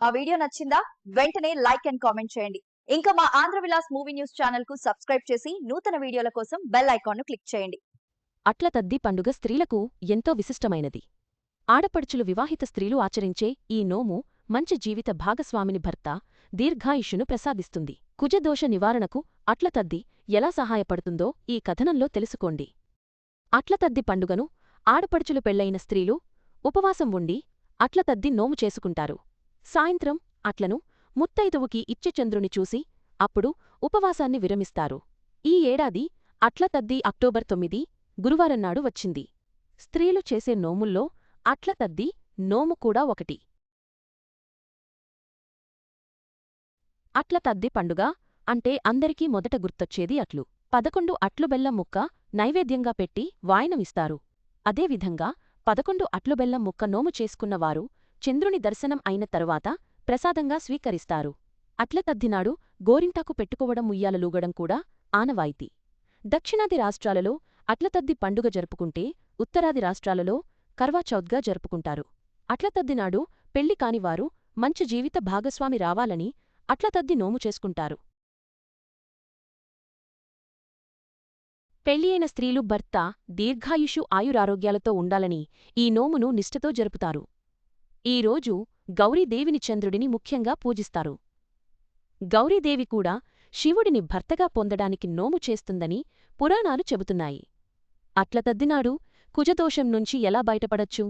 ఆ వీడియో నచ్చిందా? వెంటనే లైక్ అండ్ కామెంట్ చేయండి. ఇంకా మా ఆంధ్ర విలాస్ మూవీ న్యూస్ ఛానల్కు సబ్స్క్రైబ్ చేసి నూతన వీడియోల కోసం బెల్ ఐకాన్ను క్లిక్ చేయండి. అట్ల తద్ది పండుగ స్త్రీలకు ఎంతో విశిష్టమైనది. ఆడపడుచులు వివాహిత స్త్రీలు ఆచరించే ఈ నోము మంచి జీవిత భాగస్వామిని భర్త దీర్ఘాయుష్యును ప్రసాదిస్తుంది. కుజదోష నివారణకు అట్లతద్ది ఎలా సహాయపడుతుందో ఈ కథనంలో తెలుసుకోండి. అట్లతద్ది పండుగను ఆడపడుచులు పెళ్ళైన స్త్రీలు ఉపవాసం ఉండి అట్లతద్ది నోము చేసుకుంటారు. సాయంత్రం అట్లను ముత్తైదువుకి ఇచ్చి చంద్రుని చూసి అప్పుడు ఉపవాసాన్ని విరమిస్తారు. ఈ ఏడాది అట్లతద్ది అక్టోబర్ తొమ్మిది గురువారన్నాడు వచ్చింది. స్త్రీలు చేసే నోముల్లో అట్లతద్ది నోము కూడా ఒకటి. అట్ల తద్ది పండుగ అంటే అందరికీ మొదట గుర్తొచ్చేది అట్లు. పదకొండు అట్లు బెల్లం ముక్క నైవేద్యంగా పెట్టి వాయనమిస్తారు అదేవిధంగా పదకొండు అట్లు బెల్లం ముక్క నోము చేసుకున్నవారు చంద్రుని దర్శనం అయిన తరువాత ప్రసాదంగా స్వీకరిస్తారు. అట్ల తద్దినాడు గోరింటాకు పెట్టుకోవడం ముయ్యాలలూగడం కూడా ఆనవాయితీ. దక్షిణాది రాష్ట్రాలలో అట్లతద్ది పండుగ జరుపుకుంటే ఉత్తరాది రాష్ట్రాలలో కర్వాచౌత్గా జరుపుకుంటారు. అట్లతద్దినాడు పెళ్ళి కానివారు మంచి జీవిత భాగస్వామి రావాలని అట్లతద్ది నోము చేసుకుంటారు. పెళ్ళియైన స్త్రీలు భర్త దీర్ఘాయుషు ఆయురారోగ్యాలతో ఉండాలని ఈ నోమును నిష్ఠతో జరుపుతారు. ఈరోజు గౌరీదేవిని చంద్రుడిని ముఖ్యంగా పూజిస్తారు. గౌరీదేవి కూడా శివుడిని భర్తగా పొందడానికి నోము చేస్తుందని పురాణాలు చెబుతున్నాయి. అట్లతద్దినాడు కుజదోషం నుంచి ఎలా బయటపడచ్చు?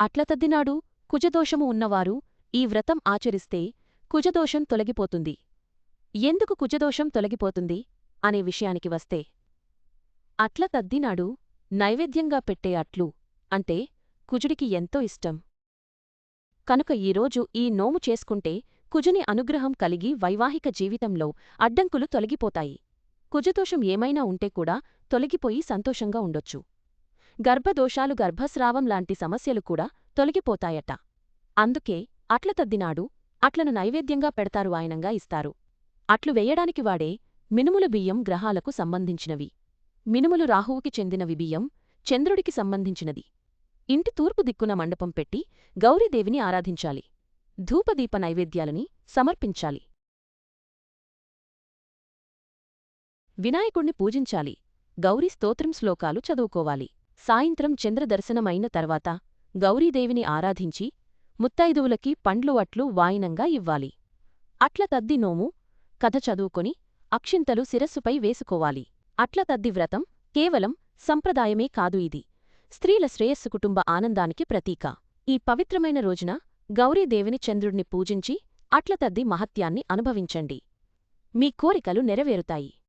అట్లతద్దినాడు కుజదోషము ఉన్నవారు ఈ వ్రతం ఆచరిస్తే కుజదోషం తొలగిపోతుంది. ఎందుకు కుజదోషం తొలగిపోతుంది అనే విషయానికి వస్తే అట్ల తద్దినాడు నైవేద్యంగా పెట్టే అట్లు అంటే కుజుడికి ఎంతో ఇష్టం. కనుక ఈరోజు ఈ నోము చేసుకుంటే కుజుని అనుగ్రహం కలిగి వైవాహిక జీవితంలో అడ్డంకులు తొలగిపోతాయి. కుజదోషం ఏమైనా ఉంటే కూడా తొలగిపోయి సంతోషంగా ఉండొచ్చు. గర్భదోషాలు గర్భస్రావం లాంటి సమస్యలు కూడా తొలగిపోతాయట. అందుకే అట్ల తద్దినాడు అట్లను నైవేద్యంగా పెడతారు ఆయనంగా ఇస్తారు. అట్లు వేయడానికి వాడే మినుముల బియ్యం గ్రహాలకు సంబంధించినవి. మినుములు రాహువుకి చెందినవి బియ్యం చంద్రుడికి సంబంధించినది. ఇంటి తూర్పు దిక్కున మండపం పెట్టి గౌరీదేవిని ఆరాధించాలి. ధూపదీప నైవేద్యాలని సమర్పించాలి. వినాయకుణ్ణి పూజించాలి. గౌరీ స్తోత్రం శ్లోకాలు చదువుకోవాలి. సాయంత్రం చంద్రదర్శనమైన తర్వాత గౌరీదేవిని ఆరాధించి ముత్తైదువులకి పండ్లు అట్లు వాయినంగా ఇవ్వాలి. అట్ల తద్ది నోము కథ చదువుకొని అక్షింతలు శిరస్సుపై వేసుకోవాలి. అట్ల తద్ది వ్రతం కేవలం సంప్రదాయమే కాదు ఇది. స్త్రీల శ్రేయస్సు కుటుంబ ఆనందానికి ప్రతీక. ఈ పవిత్రమైన రోజున గౌరీదేవిని చంద్రుడిని పూజించి అట్లతద్ది మహత్యాన్ని అనుభవించండి. మీ కోరికలు నెరవేరుతాయి.